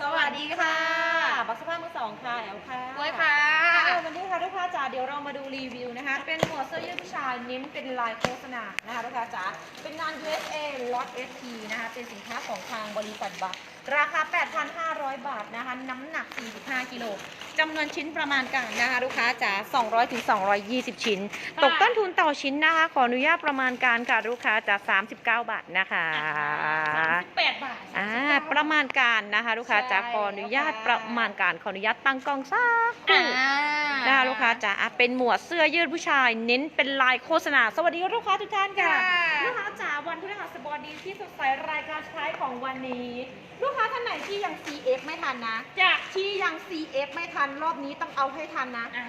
สวัสดีค่ะบักสภาพมือสองค่ะแอลค่ะด้วยค่ะ ค่ะวันนี้ค่ะลูกค้าจ๋าเดี๋ยวเรามาดูรีวิวนะคะ เป็นหมวดเสื้อยืดผู้ชายเน้นเป็นลายโฆษณานะคะลูกค้าจ๋าเป็นงาน USA Lot SP นะคะ เป็นสินค้าของทางบริษัทบัก ราคา 8,500 บาทนะคะ น้ำหนัก 45 กิโลจำนวนชิ้นประมาณกันนะคะลูกค้าจ๋า200ถึง220 ชิ้นค่ะตกต้นทุนต่อชิ้นนะคะ ขออนุญาตประมาณการค่ะลูกค้าจ๋า39 บาทนะคะสามสิบแปดบาทอ่าประมาณการนะคะ ลูกค้าจ๋าใช่ขออนุญาตค่ะประมาณการขออนุญาตตั้งกล้องสักคอ่ารู่ นะคะลูกค้าจ๋าอะเป็นหมวดเสื้อยืดผู้ชาย เน้นเป็นลายโฆษณา สวัสดีลูกค้าทุกท่านค่ะ ค่ะลูกค้าจ๋าวันพฤหัสบดีที่สดใสรายการใช้ของวันนี้ ลูกค้าท่านไหนที่ยัง CF ไม่ทันนะจ้ะ ที่ยัง CF ไม่ทันรอบนี้ต้องเอาให้ทันนะอ่า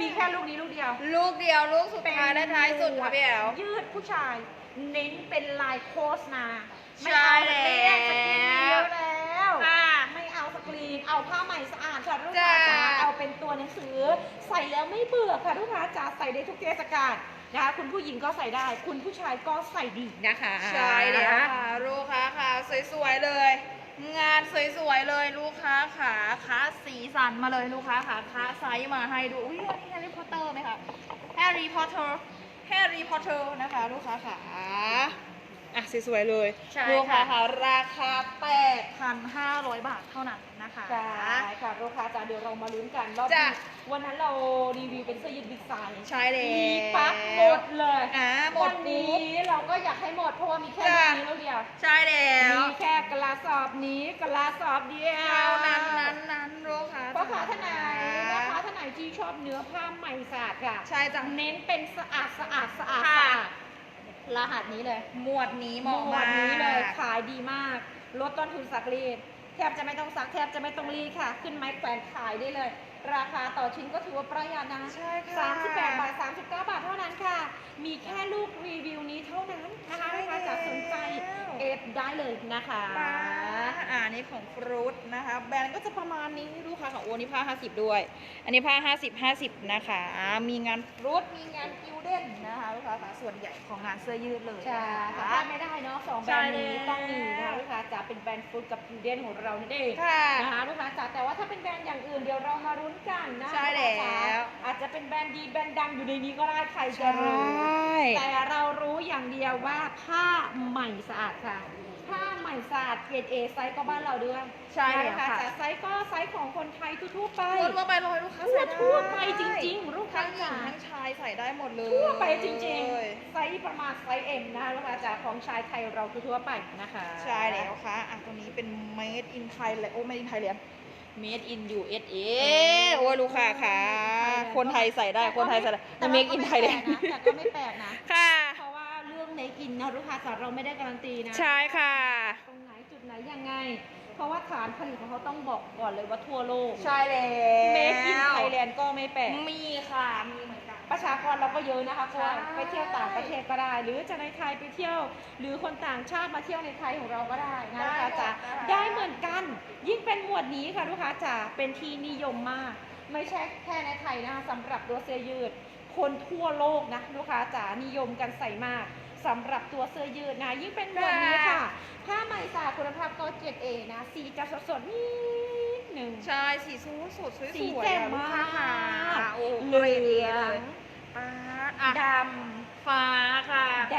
มีแค่ลูกนี้ลูกเดียว ลูกเดียวลูกสุดท้ายและท้ายสุดค่ะพี่แอลยืดผู้ชาย เน้นเป็นลายโฆษณาไม่ใช่เอาเล็กสกรีนเยอะแล้ว ค่ะ ไม่เอาสกรี นเอาผ้าใหม่สะอาดค่ะลูกจ้าค้าจ๋าเอาเป็นตัวหนังสือ ใส่แล้วไม่เบื่อค่ะลูกค้าจ๋าใส่ได้ทุกเทศกาลนะคะคุณผู้หญิงก็ใส่ได้ คุณผู้ชายก็ใส่ดีนะคะใช่แล้วค่ะลูกค้าค่ะสวยๆเลย งานสวยๆเลยลูกค้าขาค้าสีสันมาเลยลูกค้าขาค้าไซส์มาให้ดูอุ้ยอันนี้แฮร์รี่พอตเตอร์ไหมคะแฮร์รี่พอตเตอร์แฮร์รี่พอตเตอร์นะคะ ลูกค้าขาอะ สวยๆเลยใช่ลูกค้าค่ะค่ะราคา 8,500 บาทเท่านั้นนะคะ ใช่ค่ะลูกค้าจ๋าเดี๋ยวเรามาลุ้นกันรอบจ้ะนี้วันนั้นเรารีวิวเป็นเสื้อยืดบิ๊กไซส์ใช่แล้วมีปั๊บหมดเลยอ่าหมดวันนี้เราก็อยากให้หมดเพราะว่ามีแค่จ้ะ นี้ลูกเดียวใช่แล้วมีแค่กระสอบนี้กระสอบเดียวเท่านั้นนั้นนั้นลูกค้าพ่อค้าท่านไหนนะคะท่านไหนที่ชอบเนื้อผ้าใหม่สะอาดค่ะ ใช่จังเน้นเป็นสะอาดสะอาดสะอาดค่ะสะอาด รหัสนี้เลย หมวดนี้เหหมมาะวมาดกนี้เลยขายดีมาก ลดต้นทุนสักรีด แทบจะไม่ต้องซักแทบจะไม่ต้องรีดค่ะ ขึ้นไม้แขวนขายได้เลย ราคาต่อชิ้นก็ถือว่าประหยัดนะใช่ค่ะ 38บาท39 บาทเท่านั้นค่ะ มีแค่ลูกรีวิวนี้เท่านั้นนะคะใช่ลูกค้าจะสนใจแล้ว เอฟได้เลยนะคะป้า อ่านี่ของฟรุตนะคะ แบรนด์ก็จะประมาณนี้ลูกค้าของโอนี่ผ้า 50 ด้วย อันนี้ผ้า 50 50 นะคะ มีงานฟรุตมีงานกิลเด้นนะคะลูกค้าค่ะส่วนใหญ่ของงานเสื้อยืดเลยใช่นะพคะลาดไม่ได้เนาะสองแบรนด์นี้ใช่แล้วต้องมีนะคะลูกค้าจะเป็นแบรนด์ฟูดกับพิวเดนของเรานั่นเองค่ะนะคะลูกค้าจ๋าแต่ว่าถ้าเป็นแบรนด์อย่างอื่นเดี๋ยวเรามารุ้นกันนะใช่แล้วลูกค้าจ๋าอาจจะเป็นแบรนด์ดีแบรนด์ดังอยู่ในนี้ก็ได้ใครใชจะรู้่แต่เรารู้อย่างเดียวว่าผ้าใหม่สะอาดค่ะ ผ้าใหม่สะอาดเกรดเอไซส์ก็บ้านเราด้วยใช่แล้วนะคะค่ะ แต่ไซส์ก็ไซส์ของคนไทยทั่วๆไป ทั่วไปเลยลูกค้าทั่วใส่ได้ทั่วไปจริงๆลูกค้าทั้งหญิงจ๋าทั้งชายใส่ได้หมดเลย ทั่วไปจริงๆ ไซส์ประมาณไซส์เอ็มนะคะลูกค้าจ๋าของชายไทยเราทั่วๆไปนะคะ ใช่แล้วค่ะอะตัวนี้เป็น made in Thailand โอ้ made in Thailand made in USA โอ้ยลูกค้าค่ะ คนไทยใส่ได้ คนไทยใส่ได้แต่แต่ว่า make in Thailand แต่ก็ไม่แปลกนะ ค่ะ เพราะว่าเรื่องเมกินนะลูกค้าจ๋าเราไม่ได้การันตีนะใช่ค่ะ ตรงไหนจุดไหนยังไง เพราะว่าฐานผลิตของเขาต้องบอกก่อนเลยว่าทั่วโลกใช่แล้วเมกินไทยแลนด์ก็ไม่แปลกมีค่ะ มีเหมือนกัน ประชากรเราก็เยอะนะคะกล้วยใช่ไปเที่ยวต่างประเทศก็ได้ หรือจะในไทยไปเที่ยว หรือคนต่างชาติมาเที่ยวในไทยของเราก็ได้นะลูกค้าจ๋าได้เหมือนกัน ยิ่งเป็นหมวดนี้ค่ะลูกค้าจ๋าเป็นที่นิยมมาก ไม่ใช่แค่ในไทยนะคะสำหรับตัวเสื้อยืด คนทั่วโลกนะลูกค้าจ๋านิยมกันใส่มาก สำหรับตัวเสื้อยืดนะ ยิ่งเป็นหมวดนี้ค่ะ ผ้าไหมสะอาดคุณภาพก็เกรดเอนะ สีจะสดๆนิดหนึ่งใช่ สีสูงสดสวยๆสีอะแจ่มลูกค้มากค่ะโอ้เหลืองเกรด A เลยป๊าดอะดฟ้าค่ะำแด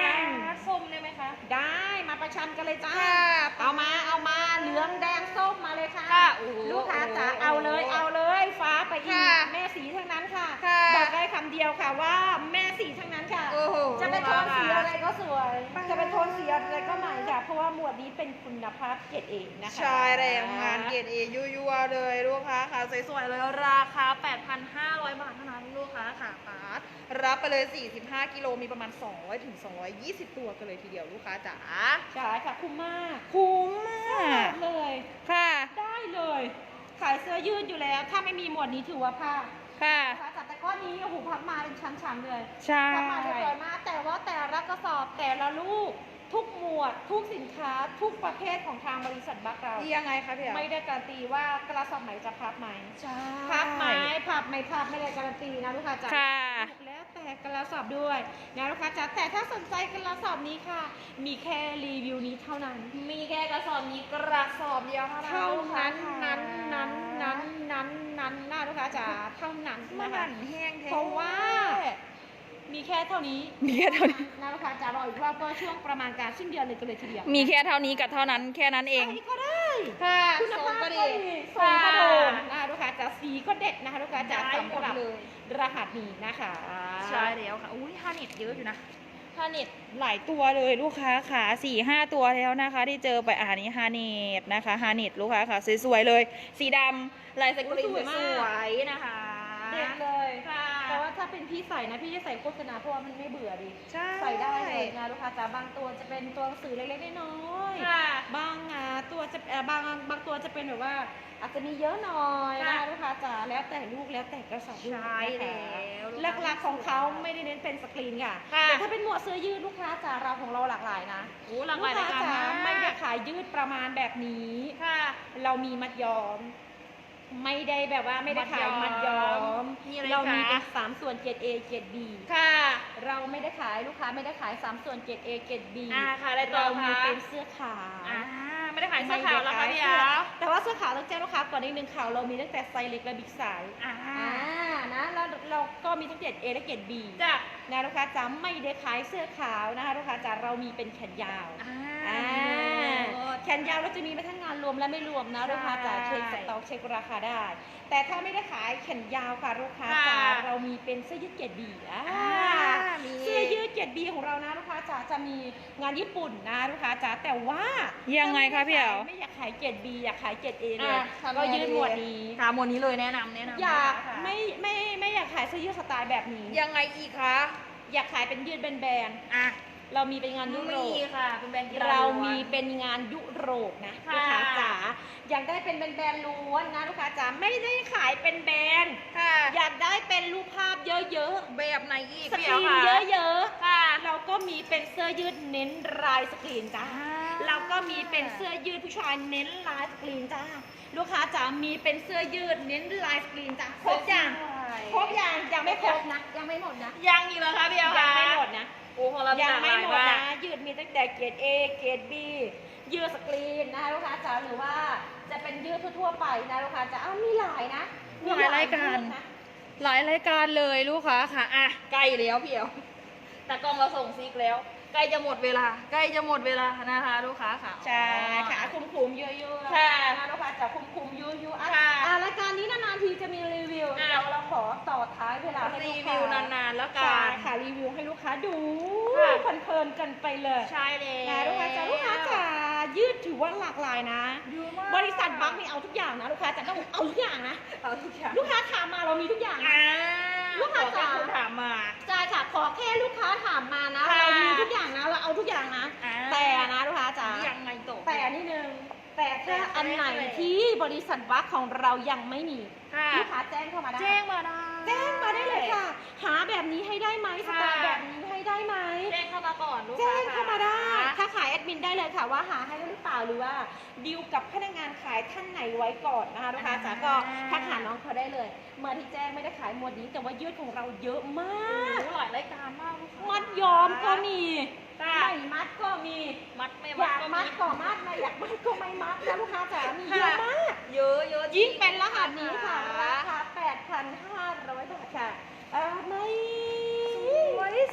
ป๊างดส้มได้ไหมคะ ได้มาประชันกันเลยจ้าค่ะเอามาเอามาเหลืองแดงส้มมาเลยค่ะค่ะโอ้โหลูกค้าจ๋าโอ้โหเอาเลยเอาเลยฟ้าไปอีกค่ะแม่สีทั้งนั้นค่ะค่ะ บอกได้คำเดียวค่ะว่าแม่สีทั้งนั้นค่ะโอ้โห จะเป็นโทนสีอะไรก็สวยป๊าจะเป็นโทนสีอะไรก็ใหม่ค่ะ เพราะว่าหมวดนี้เป็นคุณภาพเกรดเองนะคะ ใช่แล้วงานเกรดเอยั่วๆเลยลูกค้าค่ะสวยๆเลยราคา 8,500 บาทเท่านั้นลูกค้าค่ะปาร์ตรับไปเลย 45 กิโลมีประมาณ 200ถึง220 ตัวกันเลยทีเดียวลูกค้าจ๋าใช่ค่ะคุ้มมากคุ้มมากเลยค่ะ ได้เลย ขายเสื้อยืดอยู่แล้ว ถ้าไม่มีหมวดนี้ถือว่าพลาดค่ะ นะคะจัดแต่ก้อนนี้โอ้โหพับมาเป็นชั้นๆเลยใช่ พับมาเรียบร้อยมาก แต่ว่าแต่ละกระสอบแต่ละลูกทุกหมวด ทุกสินค้า ทุกประเภทของทางบริษัทบัคเรา ยังไงคะพี่แอ๋วไม่ได้การันตีว่ากระสอบไหนจะพับไหมใช่พับไหมพับไม่พับไม่ได้การันตีนะลูกค้าจ๋าค่ะ แล้วแต่กระสอบด้วยนะลูกค้าจ๋าแต่ถ้าสนใจกระสอบนี้ค่ะ มีแค่รีวิวนี้เท่านั้น มีแค่กระสอบนี้กระสอบเดียวเท่านั้นเท่านั้นลูกค้านั้นนั้นนั้ นนั้นนั้นนะลูกค้าจ๋าเท่านั้นมันนะคะ หั่นแห้งแท้เพราะว่า มีแค่เท่านี้มีแค่เท่านี้นะลูกค้าจ๋ารออีกรอบก็ช่วงประมาณการสิ้นเดือนเลยกันเลยทีเดียวมีแค่เท่านี้กับเท่านั้นแค่นั้นเองอันนี้ก็ได้ ค่ะคุณทรภางพก็ก็ดีดีทรงก็โดนนะคะลูกค้าจ๋าสีก็เด็ดนะคะลูกค้าจ๋าได้หมสำดหรับเลย รหัสนี้นะคะ ใช่แล้วค่ะ อุ้ยฮาเน็ตเยอะอยู่นะ ฮาเน็ตหลายตัวเลยลูกค้าขาสี่ห้าตัวแล้วนะคะ ที่เจอไปอ่านี้ฮาเน็ตนะคะฮาเน็ตลูกค้าค่ะสวยๆเลย สีดำลายสกรีนสวยมากสวยๆนะคะเด็ดเลยค่ะ แต่ว่าถ้าเป็นพี่ใส่นะพี่จะใส่โฆษณาเพราะว่ามันไม่เบื่อดีใช่ใส่ได้เลยนะลูกค้าจ๋าบางตัวจะเป็นตัวหนังสือเล็กๆน้อยๆค่ะบางอะตัวจะเอ่อบางบางตัวจะเป็นแบบว่าอาจจะมีเยอะหน่อยนะค่ะลูกค้าจ๋าแล้วแต่ลูกแล้วแต่กระสอบลูกใช่นะคะแล้วหลักๆของเขาไม่ได้เน้นเป็นสกรีนค่ะค่ะแต่ถ้าเป็นหมวดเสื้อยืดลูกค้าจ๋าเราของเราหลากหลายนะโอ้หลากหลายรายการลูค้จ๋มากไม่ได้ขายยืดประมาณแบบนี้ค่ะเรามีมัดย้อม ไม่ได้แบบว่าไม่ได้ขายมัมัดดย้ย้ออมมมีอะไรเรามีคะเป็นสามส่วนเกรด A เกรด B ค่ะ เราไม่ได้ขายลูกค้าไม่ได้ขายสามส่วนเกรด A เกรด B อ่าค่ะอะไรต่อเรามีคะเป็นเสื้อขาวอ่าไม่ได้ขายเสื้อขาวแล้วค่ะพี่ยาแต่ว่าเสื้อขาวต้องแจ้งลูกค้าก่อนนิดนึงข่าวเรามีตั้งแต่ไซส์เล็กและบิ๊กไซส์อ่าอ่านะแล้วเราก็มีทั้งเกรด A และเกรด B จ้ะนะลูกค้าจ๋าไม่ได้ขายเสื้อขาวนะคะลูกค้าจ๋าเรามีเป็นแขนยาวอ่าอ่า แขนยาวเราจะมีมาทั้งงานรวมและไม่รวมนะใช่ลูกค้าจ๋าเช็คสต็อกเช็คราคาได้ แต่ถ้าไม่ได้ขายแขนยาวค่ะลูกค้าจ๋าค่ะเรามีเป็นเสื้อยืดเกรด B อ่ามี เสื้อยืดเกรด B ของเรานะลูกค้าจ๋าจะมีงานญี่ปุ่นนะลูกค้าจ๋าแต่ว่ายังไงคะพี่แอ๋ว ไม่อยากขายเกรด B อยากขายเกรด A เลยอะทำก็ไงยืดดีหมวดนี้ค่ะหมวดนี้เลยแนะนำแนะนำอยากค่ะไม่ไม่ไม่อยากขายเสื้อยืดสไตล์แบบนี้ ยังไงอีกคะอยากขายเป็นยืดแบนอะ ๆ เรามีเป็นงานยุโรมีป ค่ะเป็นแบรนด์กีฬเราล้วนมีเป็นงานยุโรปนะค่ะ ลูกค้าจ๋าอยากได้เป็นแบรนด์ๆล้วนนะลูกค้าจ๋าไม่ได้ขายเป็นแบรนด์ค่ะ อยากได้เป็นรูปภาพเยอะแบบไหนอีกๆสพี่กรีนแอ๋วเยอะค่ะๆเราก็มีเป็นเสื้อยืดเน้นลายสกรีนจ้าอ่าเราก็มีเป็นเสื้อยืดผู้ชายเน้นลายสกรีนจ้าลูกค้าจ๋ามีเป็นเสื้อยืดเน้นลายสกรีนจ้าครบอย่างครบอย่างยังไม่ครบนะยังไม่หมดนะยังอีกแล้วคะพี่แอ๋วยังคะ ไม่หมดนะ โอ้ของเรายังไม่หมดลากลานะยากยืดมีตั้งแต่เกรด A เกรด B ยืดสกรีนนะคะลูกค้าจ๋าหรือว่าจะเป็นยืดทั่วๆไปนะลูกค้าจ๋าอ้าวมีหลายนะมีหลายรายการ ยืดนะหลายรายการเลยลูกค้าค่ะอะ ใกล้แล้วพี่แอ๋ว แต่กล้องเราส่งซิกแล้ว ใกล้จะหมดเวลา ใกล้จะหมดเวลานะคะลูกค้าค่ะใช่ค่ะคุมคุมๆเยอะๆค่ะนะลูกค้าจ๋าคุมคุมๆเยอะๆอะค่ะอะรายการนี้นานๆทีจะมีรีวิวอะเดี๋ยวเราขอต่อท้ายเวลาให้รีลูกค้าวิวนานๆแล้วกัใช่นค่ะรีวิวให้ลูกค้าดูค่ะเพลินๆกันไปเลยใช่เลยนะลูกค้าจ๋าลูกค้าจ๋ายืดถือว่าหลากหลายนะเยอะมากบริษัทบัคนี่เอาทุกอย่างนะลูกค้าจ๋าต้องเอาทุกอย่างนะเอาทุกอย่างลูกค้าถามมาเรามีทุกอย่างนะอ่า ลูกค้าขอแค่จ๋าคุณถามมาใช่ค่ะขอแค่ลูกค้าถามมานะค่ะเรามีทุกอย่างนะเราเอาทุกอย่างนะ อ่า แต่นะลูกค้าจ๋ายังไงต่อแต่นิดนึงแต่ถ้าแต่อันไหนแต่ที่บริษัทบัคของเรายังไม่มีค่ะลูกค้าแจ้งเข้ามาได้ แจ้งมาได้แจ้งมาได้เลยค่ะ หาแบบนี้ให้ได้ไหมสไตล์ค่ะแบบนี้ให้ได้ไหมแจ้งเข้ามาก่อนลูกค้าแจ้งเข้ามาได้ ค่ะถ้าขายแอดมินได้เลยค่ะว่าหาให้ได้หรือเปล่าหรือว่าดีลกับพนักงานขายท่านไหนไว้ก่อนนะคะลูกค้าจ๋าก็ทักหาน้องเขาได้เลยเมื่อที่แจ้งไม่ได้ขายหมวดนี้ แต่ว่ายืดของเราเยอะมากโอ้หลายรายการมากลูกค้ามัดย้อมก็มีค่ะไม่มัดก็มีมัดไม่อมัดยากก็มัมีดก็มัดไม่อยากมัดก็ไม่มัดนะลูกค้าจ๋ามีเยอะมากเยอะเยอะยิ่งเป็นรหัสนี้ค่ะราคา8,500บาทค่ะเออไม่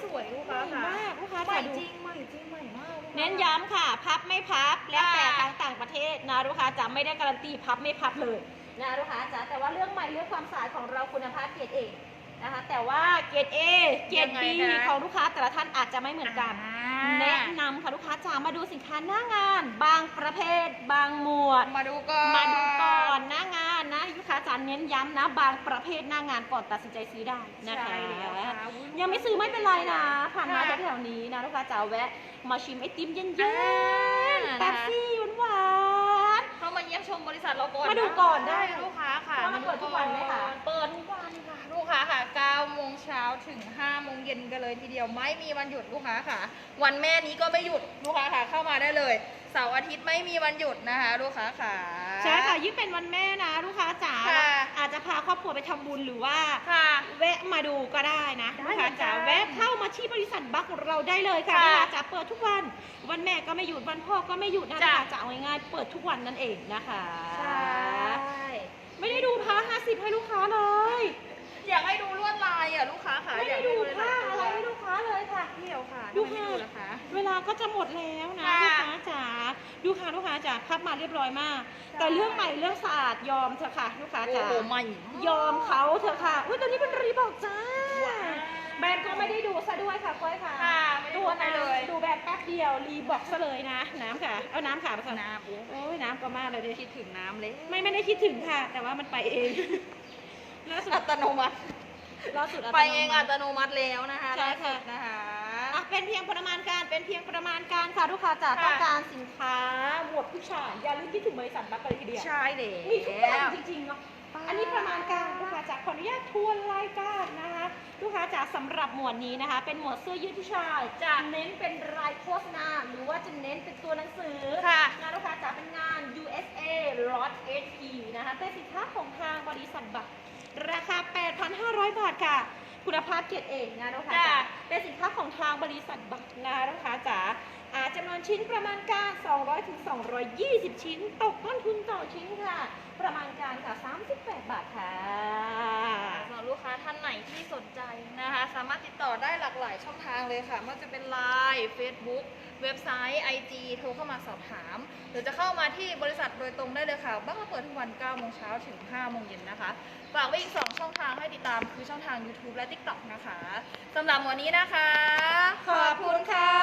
ส วยสวยลูกค้าค่ะใหม่มากลูกค้าใหม่จ๋าดูจริงใหม่จริงใหม่มากลูกค้าเน้นย้ำค่ะ พับไม่พับแล้วแต่ค่ะทางต่างประเทศนะลูกค้าจ๋าไม่ได้การันตีพับไม่พับเลยนะลูกค้าจ๋าแต่ว่าเรื่องใหม่เรื่องความสะอาดของเราคุณภาพเกรดเอนะคะแต่ว่าเกรด A เกรด B ของลูกค้าแต่ละท่านอาจจะไม่เหมือนกันอ่าแนะนำค่ะลูกค้าจ๋ามาดูสินค้าหน้างาน บางประเภท บางหมวด มาดูก่อนมาดูก่อนหน้างาน นะลูกค้าจ๋าเน้นย้ำนะ บางประเภทหน้างานก่อนตัดสินใจซื้อได้นะคะ ใช่แล้วค่ะอุ๊ยังไม่ซื้อไม่เป็นไรนะ ผ่านมาค่ะแถวๆนี้นะลูกค้าจ๋าแวะ มาชิมไอติมเย็นอ่าๆนะคะ แป๊บซี่หวานเข้ามาเยี่ยมชมบริษัทเราก่อนมาดูก่อนได้ลูกค้าค่ะเพราะว่ามันเปิดทุกวันไหมคะ เปิดทุกวันค่ะ ลูกค้าค่ะ9โมงเช้าถึง5โมงเย็นกันเลยทีเดียวไม่มีวันหยุดลูกค้าค่ะ วันแม่นี้ก็ไม่หยุดลูกค้าค่ะเข้ามาได้เลย เสาร์อาทิตย์ไม่มีวันหยุดนะคะ ลูกค้าขา ใช่ค่ะยิ่งเป็นวันแม่นะลูกค้าจ๋าค่ะอาจจะพาครอบครัวไปทำบุญหรือว่าค่ะแวะมาดูก็ได้นะได้ลูกค้าจ๋าเหมือนกันแวะเข้ามาที่บริษัทบัคของเราได้เลยค่ะค่ะลูกค้าจ๋าเปิดทุกวัน วันแม่ก็ไม่หยุดวันพ่อก็ไม่หยุดนะลูจ้ะกค้าจ๋าเอาง่ายๆเปิดทุกวันนั่นเองนะคะ ใช่ไม่ได้ดูผ้า50 ให้ลูกค้าเลย อยากให้ดูลวดลายอะลูกค้าขาไม่อยาได้กดูให้ผ้าลยอะไรให้ลูกค้า เลยค่ะเที่ยวค่ะดูทำไมค่ะไม่ดูล่ะคะ เวลาก็จะหมดแล้วนะค่ะลูกค้าจ๋าดูค่ะลูกค้าจ๋าพับมาเรียบร้อยมากใช่แต่เรื่องใหม่เรื่องสะอาดยอมเถอะค่ะลูกค้าโอ้จ๋าโหใหม่ ยอมเขาเถอะค่ะอุ้ยตัวนี้เป็นรีบอกจ้าว้าวแบรนด์ก็ไม่ได้ดูซะด้วยค่ะก้อยค่ะค่ะไม่ได้ดูตัวให้น้เลยำดูแบรนด์แป๊บเดียวรีบอกซะเลยนะ น้ำค่ะ เอาน้ำค่ะไปก่อนน้ำโอ้โอ้ยน้ำก็มากเลยดิคิดถึงน้ำเลยไม่ไม่ได้คิดถึงค่ะ แต่ว่ามันไปเองล่าสุด อัตโนมัติ ล่าสุดตโนมัติไปเองอัตโนมัติแล้วนะคะใช่ค่ะล่าสุดนะคะอะเป็นเพียงประมาณการเป็นเพียงประมาณการค่ะลูกค้าจ๋าค่ะ ต้องการสินค้าหมวดผู้ชายอย่าลืมคิดถึงบริษัทบัคเลยทีเดียวใช่เลยมีทุกอย่างจริงๆเนาะ อันนี้ประมาณการลูกค้าจ๋าขออนุญาตทวนรายการนะคะลูกค้าจ๋าสำหรับหมวดนี้นะคะ เป็นหมวดเสื้อยืดผู้ชายจ้ะเน้นเป็นรายโฆษณาหรือว่าจะเน้นเป็นตัวหนังสือ ค่ะ งานลูกค้าจ๋าเป็นงาน USA Lot SP นะคะเป็นสินค้าของทางบริษัทบัตรราคา 8,500 บาทค่ะ คุณภาพเกียรติเองนะลูกค้าจ๋าจ้ะเป็นสินค้าของทางบริษัทบัตรนะคะลูกค้าจ๋าอ่าจำนวนชิ้นประมาณการ 200ถึง220 ชิ้น ตกต้นทุนต่อชิ้นค่ะ ประมาณการค่ะ 38 บาทค่ะ สำหรับลูกค้า ที่สนใจนะคะ สามารถติดต่อได้หลากหลายช่องทางเลยค่ะไม่ว่าจะเป็น Line Facebook เว็บไซต์ IG โทรเข้ามาสอบถาม หรือจะเข้ามาที่บริษัทโดยตรงได้เลยค่ะ บ้างก็เปิดทุกวัน 9 โมงเช้าถึง 5 โมงเย็นนะคะ ฝากไว้อีก 2 ช่องทางให้ติดตามคือช่องทาง YouTube และ TikTok นะคะสำหรับวันนี้นะคะ ขอบคุณค่ะ